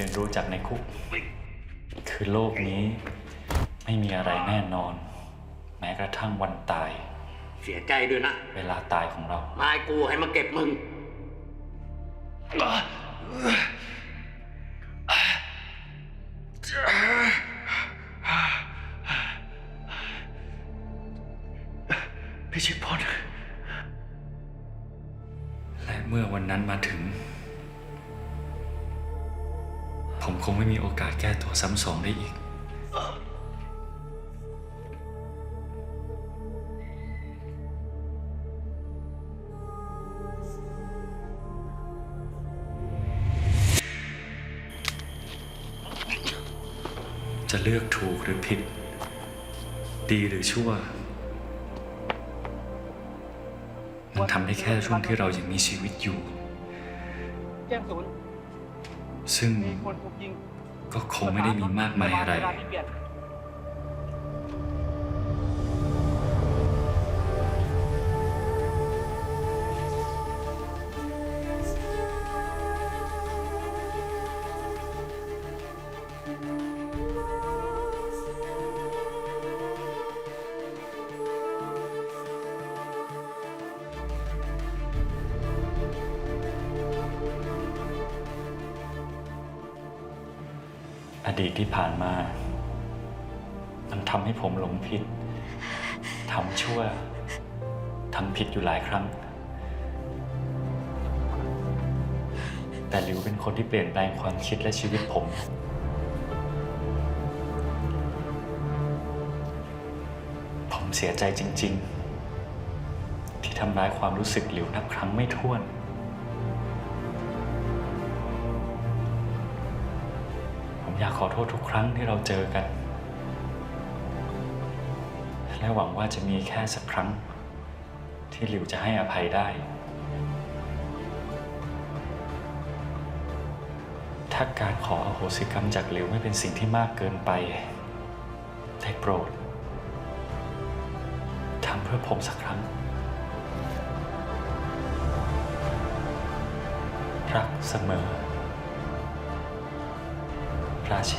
รียนรู้จากในคุก คือโลกนี้ไม่มีอะไรแน่นอน แม้กระทั่งวันตาย เสียใจด้วยนะ เวลาตายของเรานายกูให้มาเก็บมึง พิชิตพลและเมื่อวันนั้นมาถึง คงไม่มีโอกาสแก้ตัวซ้ำสองได้อีก จะเลือกถูกหรือผิด ดีหรือชั่ว มันทำได้แค่ช่วงที่เรายังมีชีวิตอยู่ แจ้งศูนย์ ซึ่งก็คงไม่ได้มีมากมายอะไร ดีตที่ผ่านมา มันทำให้ผมหลงผิดทำชั่วทำผิดอยู่หลายครั้ง แต่หลิวเป็นคนที่เปลี่ยนแปลงความคิดและชีวิตผม ผมเสียใจจริง ๆ ที่ทำร้ายความรู้สึกหลิวนับครั้งไม่ถ้วน ผมอยากขอโทษทุกครั้งที่เราเจอกัน และหวังว่าจะมีแค่สักครั้ง ที่หลิวจะให้อภัยได้ ถ้าการขออโหสิกรรมจากหลิวไม่เป็นสิ่งที่มากเกินไป ได้โปรดทำเพื่อผมสักครั้ง รักเสมอ 假期